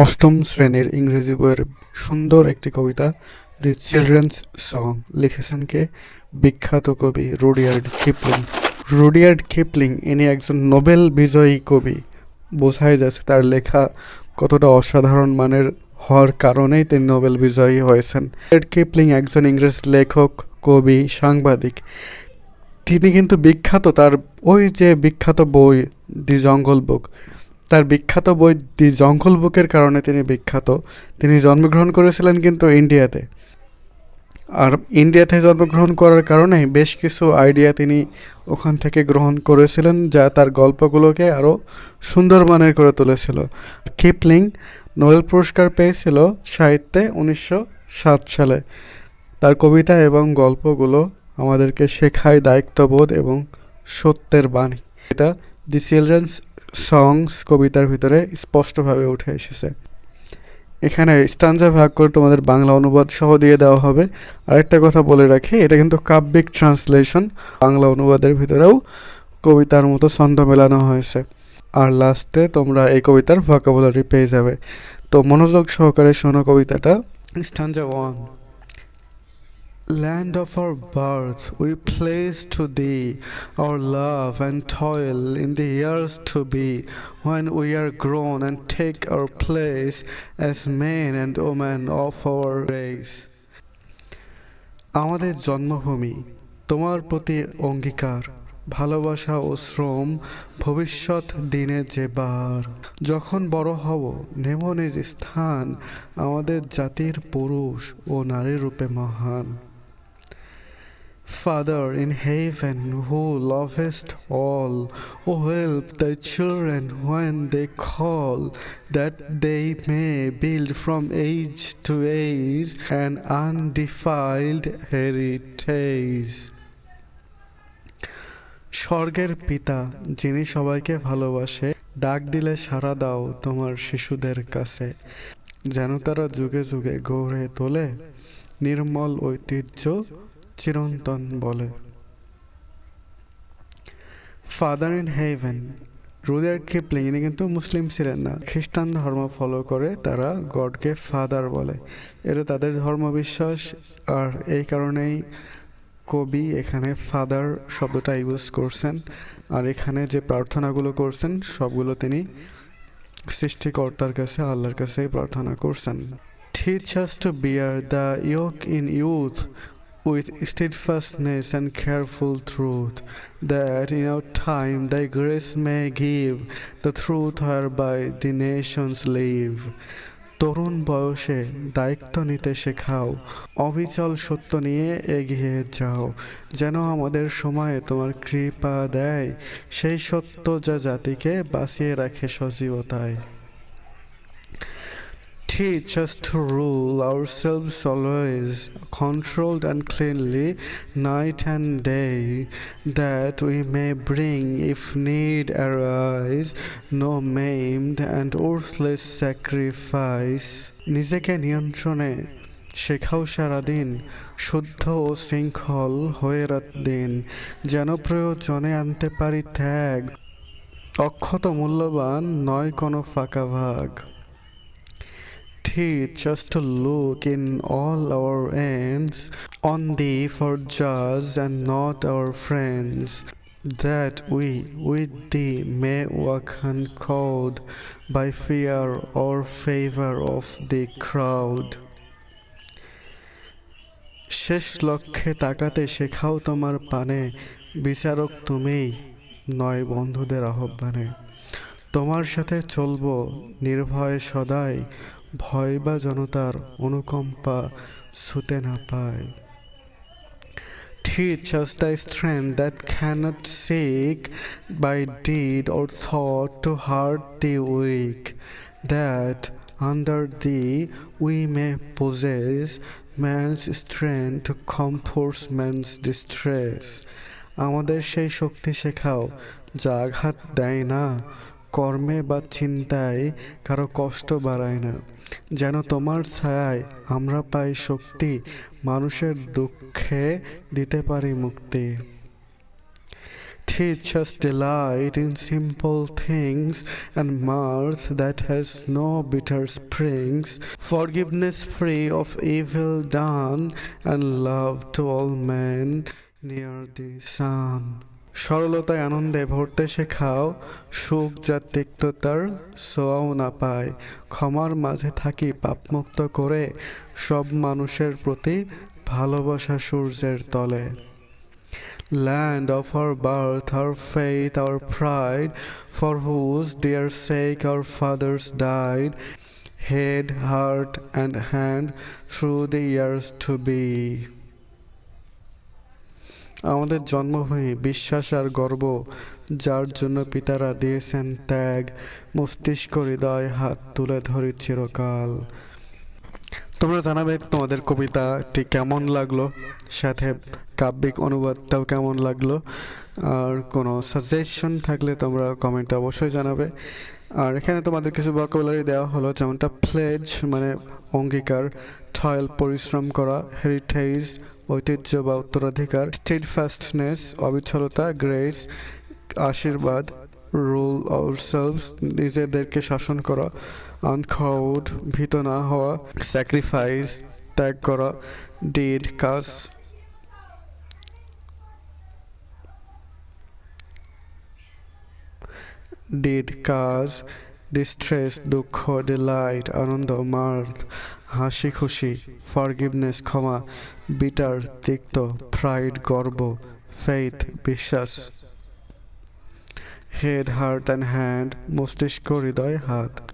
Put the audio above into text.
অষ্টম শ্রেণির ইংরেজি বইয়ের সুন্দর একটি কবিতা দি চিলড্রেন্স সং লিখেছেন কে? বিখ্যাত কবি রুডিয়ার্ড কিপলিং। রুডিয়ার্ড কিপলিং ইনি একজন নোবেল বিজয়ী কবি। বোঝাই যাচ্ছে তার লেখা কতটা অসাধারণ মানের হওয়ার কারণেই তিনি নোবেল বিজয়ী হয়েছেন। কিপলিং একজন ইংরেজ লেখক, কবি, সাংবাদিক। তিনি কিন্তু বিখ্যাত, তার ওই যে বিখ্যাত বই, দি জঙ্গল বুক তার বিখ্যাত বই দি জঙ্গল বুকের কারণে তিনি বিখ্যাত। তিনি জন্মগ্রহণ করেছিলেন কিন্তু ইন্ডিয়াতে। আর ইন্ডিয়াতে জন্মগ্রহণ করার কারণে বেশ কিছু আইডিয়া তিনি ওখান থেকে গ্রহণ করেছিলেন, যা তার গল্পগুলোকে আরও সুন্দর মানের করে তুলেছিল। কিপলিং নোবেল পুরস্কার পেয়েছিল সাহিত্যে উনিশশো সাত সালে। তার কবিতা এবং গল্পগুলো আমাদেরকে শেখায় দায়িত্ববোধ এবং সত্যের বাণী। এটা দি চিলড্রেন্স সংস কবিতার ভিতরে স্পষ্টভাবে উঠে এসেছে। এখানে স্টানজা ভাগ করে তোমাদের বাংলা অনুবাদ সহ দিয়ে দেওয়া হবে। আরেকটা কথা বলে রাখি, এটা কিন্তু কাব্যিক ট্রান্সলেশন বাংলা অনুবাদের ভিতরেও কবিতার মতো ছন্দ মেলানো হয়েছে। আর লাস্টে তোমরা এই কবিতার ভোকাবুলারি পেয়ে যাবে। তো মনোযোগ সহকারে শোনো কবিতাটা stanza one Land of our birth, we place to thee our love and toil in the years to be, when we are grown and take our place as men and women of our race. আমাদের জন্মভূমি তোমার প্রতি অঙ্গীকার ভালোবাসা ও শ্রম ভবিষ্যৎ দিনে যে বার যখন বড় হব নেব নিজ স্থান আমাদের জাতির পুরুষ ও নারী রূপে মহান Father in heaven, who lovest all, who help thy children when they call, that they may build from age to age an undefiled heritage. স্বর্গের পিতা যিনি সবাইকে ভালোবাসে ডাক দিলে সাড়া দাও তোমার শিশুদের কাছে যেন তারা যুগে যুগে গড়ে তোলে নির্মল ঐতিহ্য চিরন্তন বলে। Father in heaven Rudyard Kipling ইনি কিন্তু মুসলিম ছিলেন না, খ্রিস্টান ধর্ম ফলো করে তারা গডকে ফাদার বলে। এটা তাদের ধর্মবিশ্বাস, আর এই কারণেই কবি এখানে ফাদার শব্দটা ইউজ করছেন, আর এখানে যে প্রার্থনাগুলো করছেন, সবগুলো তিনি সৃষ্টিকর্তার কাছে, আল্লাহর কাছেই প্রার্থনা করছেন। Teach us to bear the yoke in youth with steadfastness and careful truth, that in our time thy grace may give the truth whereby the nations live. তরুণ বয়সে দায়িত্ব নিতে শেখাও অবিচল সত্য নিয়ে এগিয়ে যাও যেন আমাদের সময়ে তোমার কৃপা দেয় সেই সত্য যা জাতিকে বাঁচিয়ে রাখে সজীবতায় Teach us to rule ourselves always, controlled and cleanly, night and day, that we may bring, if need arise, no maimed and worthless sacrifice. নিজেকে নিয়ন্ত্রণে শেখাও সারাদিন শুদ্ধ ও শৃঙ্খল হয়ে রাত দিন যেন প্রয়োজনে আনতে পারি ত্যাগ অক্ষত মূল্যবান নয় কোনো ফাঁকা ভাগ teach us to look in all our ends on thee for judge and not our friends, that we with thee may walk uncowed by fear or favor of the crowd. শেষ লক্ষ্যে তাকাতে শেখাও তোমার পানে বিচারক তুমিই নয় বন্ধুদের আহ্বানে তোমার সাথে চলবো নির্ভয় সদাই ভয় বা জনতার অনুকম্পা ছুতে না পায় Teach us thy strength that cannot seek by deed or thought to hurt the weak, that under thee we may possess man's strength to comfort man's distress. আমাদের সেই শক্তি শেখাও যা আঘাত দেয় না কর্মে বা চিন্তায় কারও কষ্ট বাড়ায় না যেন তোমার ছায়ায় আমরা পাই শক্তি মানুষের দুঃখে দিতে পারি মুক্তি Teach us delight in simple things and mirth that has no bitter springs, forgiveness free of evil done, and love to all men near the sun. সরলতায় আনন্দে ভরতে শেখাও সুখ যা তিক্ততার সোয়াও না পায় ক্ষমার মাঝে থাকি পাপমুক্ত করে সব মানুষের প্রতি ভালোবাসা সূর্যের তলে Land of our birth, our faith, our pride, for whose dear sake our fathers died, head, heart, and hand through the years to be. আমাদের জন্মভূমি বিশ্বাস আর গর্ব, যার জন্য পিতারা দিয়েছেন ত্যাগ, মস্তিষ্ক, হৃদয়, হাত তুলে ধরি চিরকাল। তোমরা জানাবে তোমাদের কবিতাটি কেমন লাগল, সাথে কাব্যিক অনুবাদটাও কেমন লাগল, আর কোনো সাজেশন থাকলে তোমরা কমেন্টে অবশ্যই জানাবে। আর এখানে তোমাদের কিছু ভোকাবুলারি দেওয়া হলো, যেমনটা ফ্লেজ মানে অঙ্গীকার টয়েল পরিশ্রম করা হেরিটেজ ঐতিহ্য বা উত্তরাধিকার স্টেড ফাস্টনেস অবিচলতা গ্রেস আশীর্বাদ রুল আওয়ারসেলভস নিজেদেরকে শাসন করা আনখাউড ভীত না হওয়া স্যাক্রিফাইস ত্যাগ করা ডিড কাজ। ডিড কাজ। ডিস্ট্রেস দুঃখ ডিলাইট আনন্দ মার্থ হাসি, খুশি ফরগিভনেস ক্ষমা বিটার তিক্ত ফ্রাইড গর্ব ফেইথ বিশ্বাস। হেড হার্ট অ্যান্ড হ্যান্ড মস্তিষ্ক, হৃদয়, হাত।